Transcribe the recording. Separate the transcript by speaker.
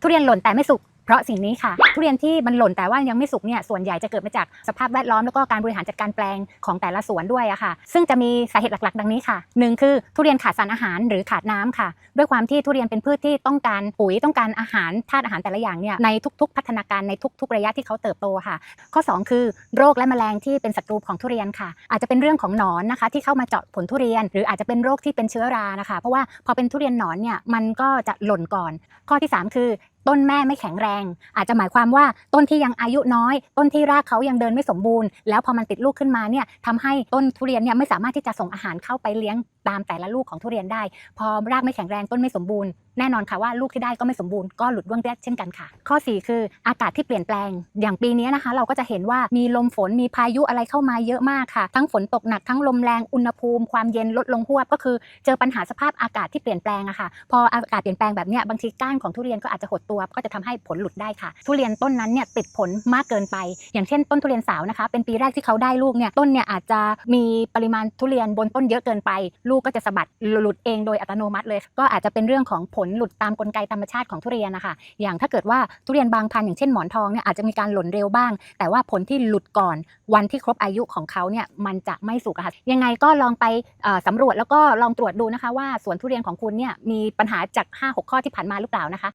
Speaker 1: ทุเรียนหล่นแต่ไม่สุกเพราะสิ่งนี้ค่ะ ทุเรียนที่มันหล่นแต่ว่ายังไม่สุกเนี่ยส่วนใหญ่จะเกิดมาจากสภาพแวดล้อมแล้วก็การบริหารจัดการแปลงของแต่ละสวนด้วยอะค่ะ ซึ่งจะมีสาเหตุหลักๆ ดังนี้ค่ะหนึ่งคือทุเรียนขาดสารอาหารหรือขาดน้ำค่ะ ด้วยความที่ทุเรียนเป็นพืชที่ต้องการปุ๋ยต้องการอาหารธาตุอาหารแต่ละอย่างเนี่ยในทุก ๆ พัฒนาการในทุก ๆ ระยะที่เขาเติบโตค่ะ ข้อ 2 คือโรคและแมลงที่เป็นศัตรูของทุเรียนค่ะ อาจจะเป็นเรื่องของหนอนนะคะ ที่เข้ามาเจาะผลทุเรียน หรืออาจจะเป็นโรคที่เป็นเชื้อรานะคะ เพราะว่าพอเป็นทุเรียนหนอนเนี่ยมันก็จะหล่นก่อน ข้อที่ 3 คือ ต้นแม่ไม่แข็งแรง อาจจะหมายความว่าต้นที่ยังอายุน้อย ต้นที่รากเขายังเดินไม่สมบูรณ์ แล้วพอมันติดลูกขึ้นมาเนี่ยทำให้ต้นทุเรียนเนี่ยไม่สามารถที่จะส่งอาหารเข้าไปเลี้ยงตามแต่ละลูกของทุเรียนได้ พอรากไม่แข็งแรงต้นไม่สมบูรณ์แน่นอนค่ะว่าลูกที่ได้ก็ไม่สมบูรณ์ก็หลุดร่วงได้เช่นกันค่ะ ข้อ 4 คืออากาศที่เปลี่ยนแปลง อย่างปีนี้นะคะ เราก็จะเห็นว่ามีลมฝนมีพายุอะไรเข้ามาเยอะมากค่ะ ทั้งฝนตกหนักทั้งลมแรงอุณหภูมิ ความเย็นลดลงหวบก็คือ เจอปัญหาสภาพอากาศที่เปลี่ยนแปลงอะค่ะ พออากาศเปลี่ยนแปลงแบบเนี้ยบางทีก้านของทุเรียนก็อาจจะหดตัวก็จะทำให้ผลหลุดได้ค่ะ ทุเรียนต้นนั้นเนี่ยติดผลมากเกินไป อย่างเช่น ต้นทุเรียนสาวนะคะ เป็นปีแรกที่เขาได้ลูกเนี่ยต้นเนี่ยอาจจะมีปริมาณทุเรียนบนต้นเยอะเกินไป ลูกก็จะสะบัดหลุดเองโดยอัตโนมัติเลย ก็อาจจะเป็นเรื่องของผลหลุดตามกลไกธรรมชาติของทุเรียนนะคะอย่างถ้าเกิดว่าทุเรียนบางพันธุ์อย่างเช่นหมอนทองเนี่ยอาจจะมีการหล่นเร็วบ้าง แต่ว่าผลที่หลุดก่อนวันที่ครบอายุของเขาเนี่ยมันจะไม่สุกค่ะยังไงก็ลองไปสำรวจแล้วก็ลองตรวจดูนะคะว่าสวนทุเรียนของคุณเนี่ยมีปัญหาจาก 5-6 ข้อที่ผ่านมาหรือเปล่านะคะ